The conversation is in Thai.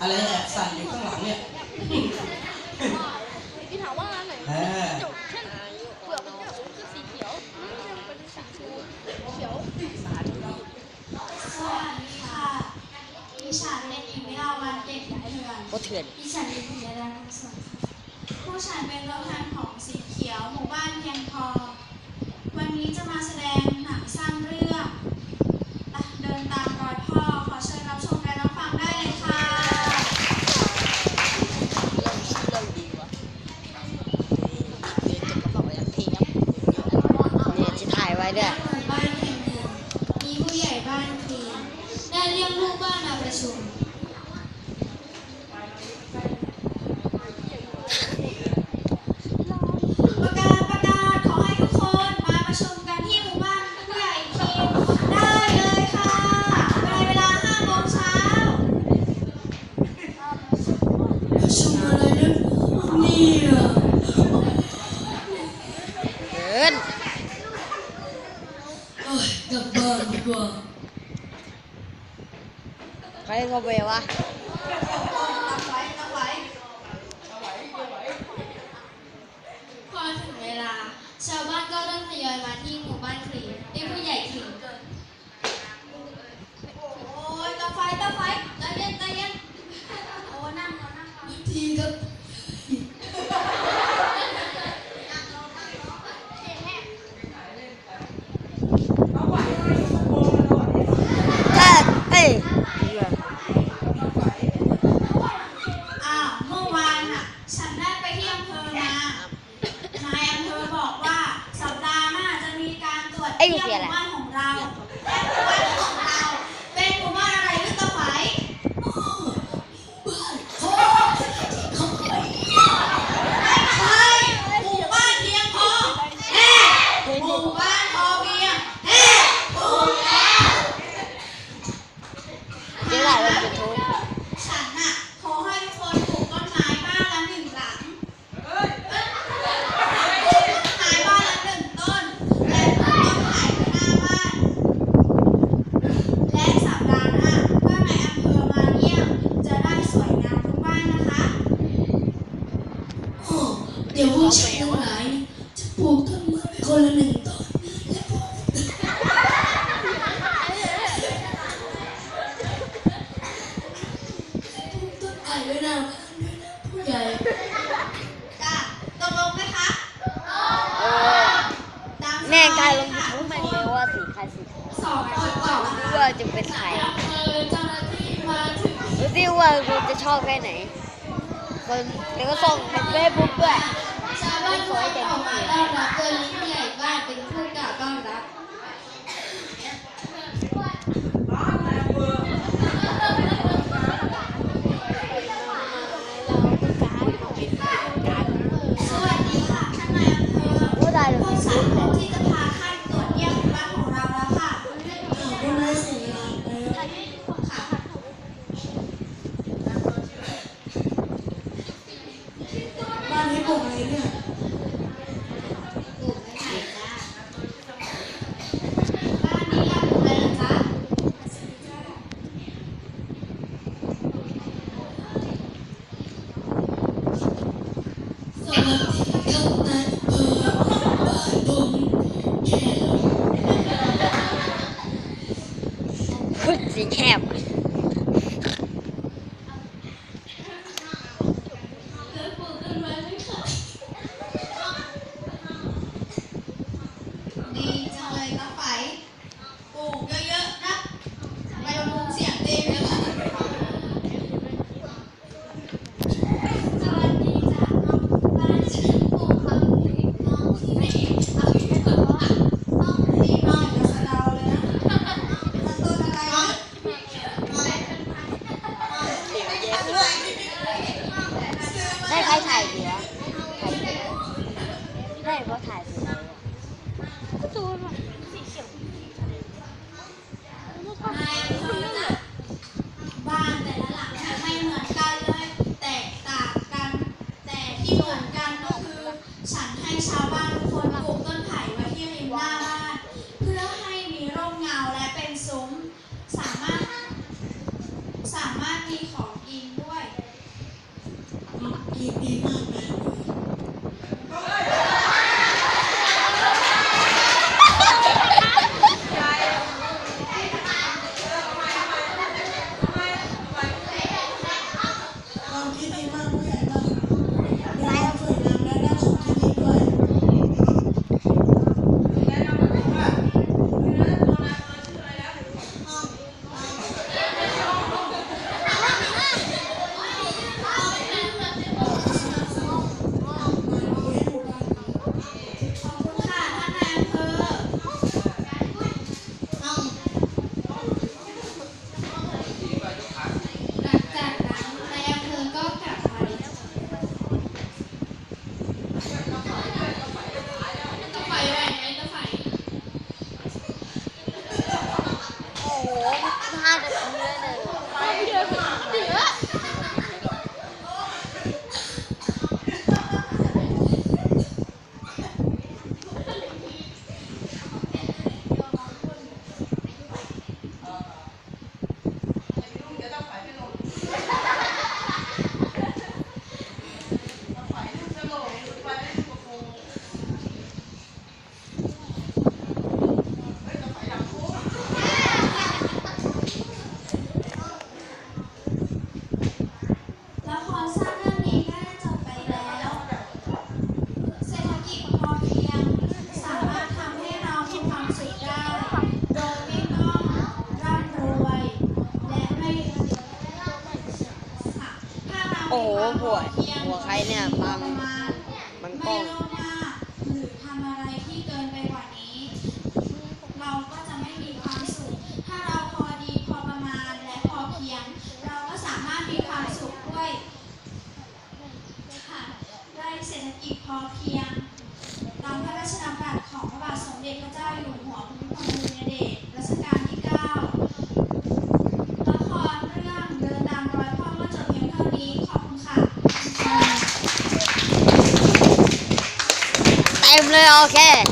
อะไรแอบสั่นอยู่ข้างหลังเนี่ยพี่ถามว่าอันไหนเออจบเช่นเปลือกมันจะคือสีเขียวมันเป็นสีชมพูเขียวสวัสดีค่ะดิฉันเด็กหญิงวิลาวันเด็กใหญ่เถื่อนก็เถื่อนดิฉันเป็นผู้ใหญ่ด้านกุศลผู้ฉันเป็นตัวแทนของสีเขียวหมู่บ้านเพียงพอ วันนี้จะมาแสดงหนังสร้างเรื่องอะเดินตามรอยพ่อ ขอเชิญรับชมและรับฟังได้เลยค่ะ เรื่องชื่อเรื่องดีวะเรียนจบกระเป๋าอย่างที่ยับเนี่ยจะถ่ายไว้ด้วย หมู่บ้านแห่งหนึ่งมีผู้ให ญ่บ้านคลีนได้เรียกลูกบ้านมาประชุม ประกาศประกาศขอให้ทุกคนมาประชุมกันที่หมู่บ้านผู้ใหญ่ทีมได้เลยค่ะในเวลา5โมงเช้าประชุมอะไรนะเนี่ย เดิน โอ้ย กับบ้านดีกว่าใครเขาไปวะว้ตั้งไว้พอถึงเวลา ชาวบ้านก็เริ่มทยอยมาที่หมู่บ้านคลีที่ผู้ใหญ่คลีดโอ้ยตาไฟตาไฟใจเย็นใจเย็นโอ้นั่งก่อนนั่งก่อนทีครับ การตรวจเยี่ยมหมู่บ้านของเราและ ดี๋ยวพวกฉันทั้งหลายจะปลูกต้นไม้ไปคนละหนึ่งต้นและปลูกต้นไม้ไว้หน้าบ้านด้วยนะผู้ใหญ่จ้าตกลงไหมคะเออตามแม่งถ่ายลงยูทูบแม่งเลยว่าสีใครสีใครสองคนก่อนรู้ว่าจะเป็นใครอำเภอเจ้าหน้าที่มาถึงดูสิว่าเราจะชอบแค่ไหนคนแล้วก็ส่งในเฟซบุ๊กด้วย ชาวบ้านทุกคนออกมาต้อนรับโดยลิ้นใหญ่บ้านเป็นผู้กล่าวต้อนรับ สวัสดีค่ะท่านนายอำเภอ ก็ได้ล พ ง วก ยู ฉั ทู น บ พ เล ร้อม ย ที่จะพาท่านตรวจเยี่ยมหมู่บ้านของเราแล้วค่ะ ต้นไม้เสียงดังแล้ว ค่ะ บ้านนี้ปลูกอะไรเนี่ย ปลูกไม้ไผ่จ้าบ้านนี้อยากปลูกอะไรเหรอจ๊ะ สวัสดีครับนายอำเภอบ้านผมแค่ พุดสีแคบ เคยปลูกต้นไม้ไหมคะดีจังเลยตาไฝปลูกเยอะๆนะไปบำรุงเสียงดีเลยค่ะ สวัสดีจ้ะบ้านฉันปลูกผักบุ้งน้องที่ไหนเอาอีกแล้วเหรอน้องดีมากกับสะเดาเลยนะมันต้นอะไรนะไม่ ได้ใครถ่ายเสือถ่ายเสือได้เพราะถ่ายเสือ ก็ตัวแบบสีเขียวนายอำเภอจ้ะบ้านแต่ละหลังเนี่ยไม่เหมือนกันเลย แตกต่างกัน แต่ที่เหมือนกันก็คือ ฉันให้ชาวบ้าน โหหัวหัวใครเนี่ยมังมังก้อง ok